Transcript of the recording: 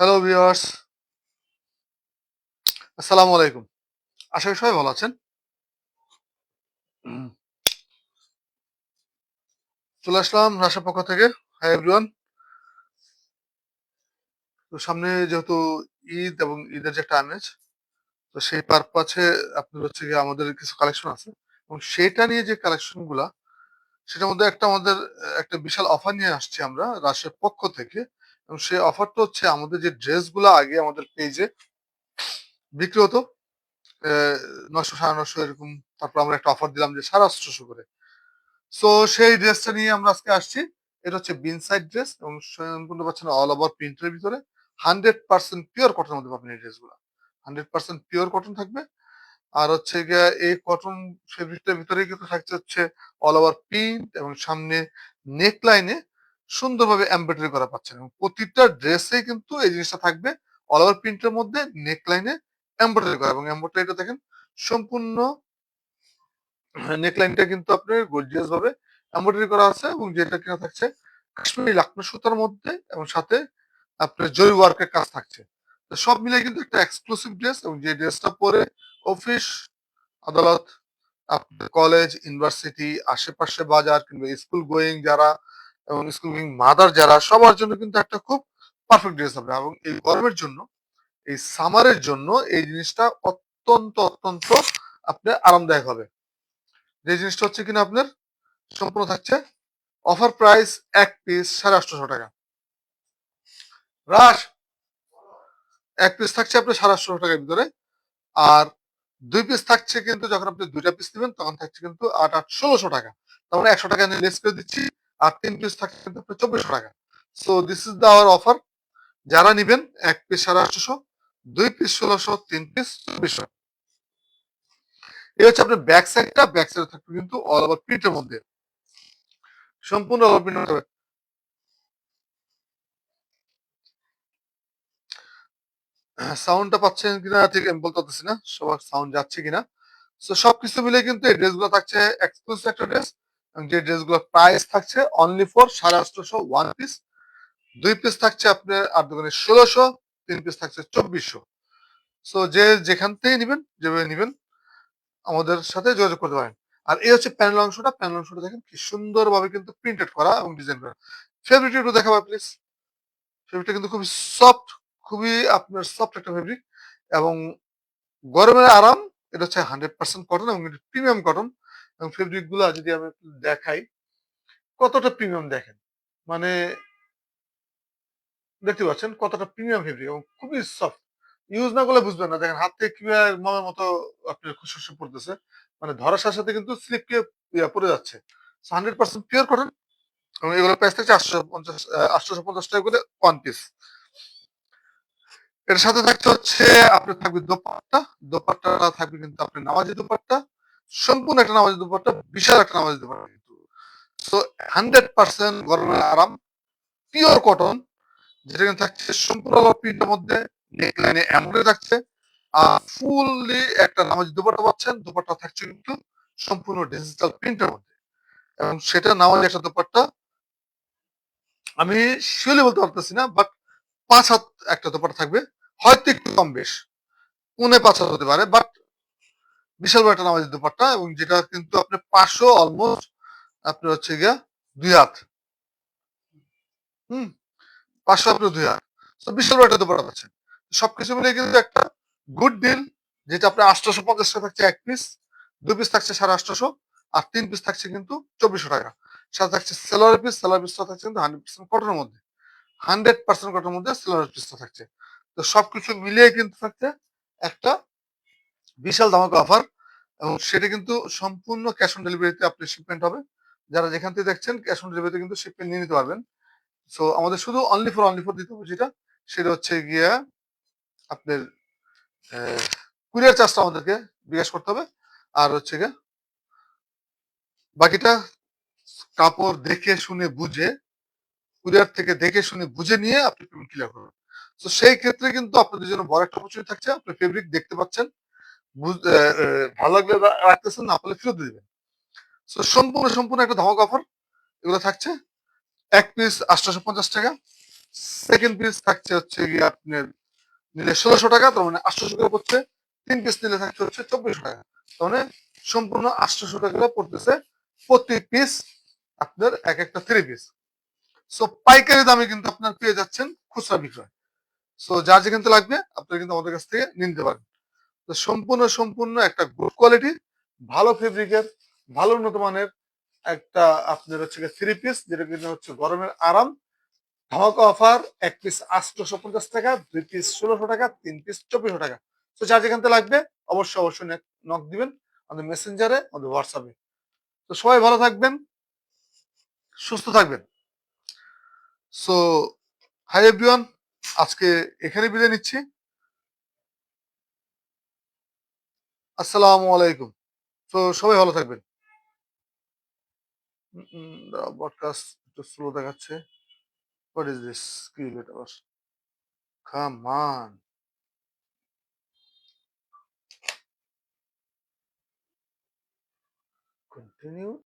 Hello viewers আসসালামু আলাইকুম আশা করি সবাই ভালো আছেন। চলে আসলাম রাশার পক্ষ থেকে। হাই এভরিওয়ান তো সামনে যেহেতু ঈদ এবং ঈদের যে একটা আমেজ, তো সেই পারপাছে আপনার হচ্ছে গিয়ে আমাদের কিছু কালেকশন আছে। এবং সেটা নিয়ে যে কালেকশনগুলা, সেটার মধ্যে একটা আমাদের, একটা বিশাল অফার নিয়ে আসছি আমরা রাশের পক্ষ থেকে। এবং সেই অফারটা হচ্ছে আমাদের যে ড্রেসগুলো আগে আমাদের পেজে বিক্রি হতো নশো সাড়ে নশো এরকম, তারপর আমরা একটা অফার দিলাম যে সাড়ে আটশোশো করে। সো সেই ড্রেসটা নিয়ে আমরা আজকে আসছি। এটা হচ্ছে বিন সাইড ড্রেস এবং সম্পূর্ণ পাচ্ছেন অল ওভার প্রিন্টের ভিতরে। হান্ড্রেড পার্সেন্ট পিওর কটনের মধ্যে পাবেন এই ড্রেসগুলো হান্ড্রেড পার্সেন্ট পিওর কটন থাকবে। আর হচ্ছে গিয়ে এই কটন ফেব্রিকটার ভিতরে কিন্তু থাকছে হচ্ছে অল ওভার প্রিন্ট এবং সামনে নেক লাইনে সুন্দরভাবে এমব্রয়ডারি করা পাচ্ছেন এবং প্রতিটা ড্রেসে কিন্তু এই জিনিসটা থাকবে অল ওভার প্রিন্টের মধ্যে নেক লাইনে এমব্রয়ডারি করা এবং এমব্রয়ডারিটা দেখেন সম্পূর্ণ নেকলাইনটা কিন্তু আপনার গর্জিয়াস ভাবে এমব্রয়ডারি করা আছে এবং যেটা কিনা থাকছে কাশ্মীরি লাকনো সুতার মধ্যে এবং সাথে আপনার জরি ওয়ার্কের কাজ থাকছে। তো সব মিলে কিন্তু একটা এক্সক্লুসিভ ড্রেস এবং যে ড্রেসটা পরে অফিস আদালত কলেজ ইউনিভার্সিটি আশেপাশে বাজার কিংবা স্কুল গোয়িং যারা এবং স্কুল গোয়িং মাদার যারা, সবার জন্য কিন্তু একটা খুব পারফেক্ট ড্রেস হবে এবং এই গরমের জন্য, এই সামারের জন্য এই জিনিসটা অত্যন্ত অত্যন্ত আপনার আরামদায়ক হবে। যে জিনিসটা হচ্ছে কিনা আপনার, সম্পূর্ণ থাকছে অফার প্রাইস এক পিস সাড়ে আটশোশো টাকা। রাস এক পিস থাকছে আপনার সাড়ে আটশোশো টাকার ভিতরে আর দুই পিস থাকছে কিন্তু যখন আপনি দুইটা পিস নেবেন তখন থাকছে কিন্তু আট আট ষোলোশো টাকা। তার মানে একশো টাকা নিয়ে লেস করে দিচ্ছি। আর তিন পিস থাকছে আপনার চব্বিশশো টাকা। So this is the our offer যারা নিবেন, এক পিস সাড়ে আটশোশো, দুই পিস ষোলোশো, তিন পিস চব্বিশশো। এই হচ্ছে আপনার ব্যাক সাইডটা ব্যাক সাইডে থাকবে কিন্তু অল ওভার প্রিন্টের মধ্যে। সম্পূর্ণ অল ওভার প্রিন্ট হবে সাউন্ডটা পাচ্ছেন কিনা ঠিক আমি বলতে পারতেছি না। সবার সাউন্ড যাচ্ছে কিনা। তো সবকিছু মিলে কিন্তু এই ড্রেসগুলো থাকছে এক্সক্লুসিভ একটা ড্রেস যে ড্রেসগুলো প্রাইস থাকছে অনলি ফর সাড়ে আটশোশো ওয়ান পিস দুই পিস থাকছে আপনার আর দোকানে ষোলোশো, তিন পিস থাকছে চব্বিশশো। সো যে যেখান থেকে নেবেন, যেভাবে নেবেন, আমাদের সাথে যোগাযোগ করতে পারেন। আর এই হচ্ছে প্যানেল অংশটা। প্যানেল অংশটা দেখেন কি সুন্দরভাবে কিন্তু প্রিন্টেড করা এবং ডিজাইন করা। ফেব্রিকটা একটু দেখাবো প্লিজ ফেব্রিকটা কিন্তু খুবই সফট খুবই আপনার সফট একটা ফেব্রিক এবং গরমের আরাম, এটা হচ্ছে হান্ড্রেড পার্সেন্ট কটন এবং প্রিমিয়াম কটন ফেব্রিকগুলো যদি আমি দেখাই, কতটা প্রিমিয়াম দেখেন? মানে দেখতে পাচ্ছেন কতটা প্রিমিয়াম ফেব্রিক এবং খুবই সফট ইউজ না করলে বুঝবেন না। দেখেন হাত থেকে কীভাবে মতো আপনার খুশি পড়তেছে। মানে ধরার সাথে সাথে কিন্তু স্লিপ কে পড়ে যাচ্ছে। হান্ড্রেড পার্সেন্ট পিওর কটন এবং এগুলো প্রাইস থাকছে আটশো পঞ্চাশ আটশোশো পঞ্চাশ টাকা করে ওয়ান পিস এর সাথে থাকতে হচ্ছে আপনার থাকবে দোপাট্টা। দোপাট্টাটা থাকবে কিন্তু আপনার নামাজি দোপাট্টা। সম্পূর্ণ একটা নামাজ দোপাট্টা, বিশাল একটা নামাজি দোপাট্টা কিন্তু। তো হান্ড্রেড পার্সেন্ট গরমের আরাম পিওর কটন যেটা থাকছে সম্পূর্ণ প্রিন্টের মধ্যে নেকলাইনে এমব্রয়ডারি থাকছে। আর ফুললি একটা নামাজ দোপাট্টা পাচ্ছেন, দোপাট্টা থাকছে কিন্তু সম্পূর্ণ ডিজিটাল প্রিন্টের মধ্যে। এবং সেটা নামাজ একটা দোপাট্টা, আমি শিওরলি বলতে পারতেছি না বাট পাঁচ হাত একটা দোপাট্টা থাকবে, হয়তো একটু কম বেশ। পুনে পাঁচ হাত হতে পারে বাট বিশাল বড় একটা নামাজি দোপাট্টা এবং যেটা কিন্তু আপনার পাঁচশো অলমোস্ট আপনার হচ্ছে গিয়া দুই হাত। হুম? পাঁচশো আপনার দুই হাত। বিশাল বড় একটা দোপাট্টা পাচ্ছেন। সবকিছু মিলে কিন্তু একটা গুড ডিল যেটা আপনার আটশোশো পঞ্চাশ টাকা থাকছে এক পিস দুই পিস থাকছে সাড়ে আটশোশো আর তিন পিস থাকছে কিন্তু চব্বিশশো টাকা। সাথে থাকছে সেলোয়ার পিস সেলোয়ার পিসটা থাকছে কিন্তু হান্ড্রেড পার্সেন্ট কটনের মধ্যে। হান্ড্রেড পার্সেন্ট কটনের মধ্যে সেলোয়ার পিসটা থাকছে। তো সবকিছু মিলিয়ে কিন্তু থাকছে একটা বিশাল ধামাকা অফার এবং সেটা কিন্তু সম্পূর্ণ ক্যাশ অন ডেলিভারিতে আপনি শিপমেন্ট হবে। যারা যেখান থেকে দেখছেন ক্যাশ অন ডেলিভারিতে কিন্তু শিপমেন্ট নিয়ে নিতে পারবেন। সো আমাদের শুধু অনলি ফর অনলি ফর দিতে হবে যেটা। সেটা হচ্ছে গিয়া আপনার কুরিয়ার চার্জটা আমাদেরকে বিকাশ করতে হবে। আর হচ্ছে গিয়া বাকিটা কাপড় দেখে শুনে বুঝে কুরিয়ার থেকে দেখে শুনে বুঝে নিয়ে আপনি পেমেন্ট ক্লিয়ার করবেন। তো সেই ক্ষেত্রে কিন্তু আপনাদের জন্য বড় একটা অপরচুনিটি থাকছে। আপনি ফেব্রিক দেখতে পাচ্ছেন। ভালো লাগলে রাখতেছেন না পারলে ফেরত দিবেন। তো সম্পূর্ণ সম্পূর্ণ একটা ধামাক অফার, এগুলো থাকছে। এক পিস আটশোশো পঞ্চাশ টাকা। সেকেন্ড পিস থাকছে হচ্ছে গিয়ে আপনার নিলে ষোলোশো টাকা, তার মানে আটশোশো টাকা পড়ছে। তিন পিস নিলে থাকছে হচ্ছে চব্বিশশো টাকা। তার মানে সম্পূর্ণ আটশোশো টাকা পড়তেছে। প্রতি পিস আপনার এক একটা থ্রি পিস সো পাইকারি দামে কিন্তু আপনার পেয়ে যাচ্ছেন খুচরা বিক্রয়। সো যার যেখান থেকে লাগবে, আপনারা কিন্তু আমাদের কাছ থেকে নিতে পারেন তো সম্পূর্ণ সম্পূর্ণ একটা গুড কোয়ালিটি ভালো ফেব্রিকের ভালো উন্নত মানের একটা আপনার হচ্ছে থ্রি পিস যেটা কিন্তু হচ্ছে গরমের আরাম, ধামাকা অফার এক পিস আটশোশো পঞ্চাশ টাকা, দুই পিস ষোলোশো টাকা, তিন পিস চব্বিশশো টাকা। তো যার যেখান থেকে লাগবে, অবশ্যই অবশ্যই নক দিবেন আমাদের মেসেঞ্জারে আমাদের হোয়াটসঅ্যাপে তো সবাই ভালো থাকবেন, সুস্থ থাকবেন। সো হাই এভরিওয়ান আজকে এখানে বিদায় নিচ্ছি। আসসালামু আলাইকুম। তো সবাই ভালো থাকবেন। ব্রডকাস্ট একটু স্লো দেখাচ্ছে। হোয়াট ইজ দিস কি এটা আবার কাম অন কন্টিনিউ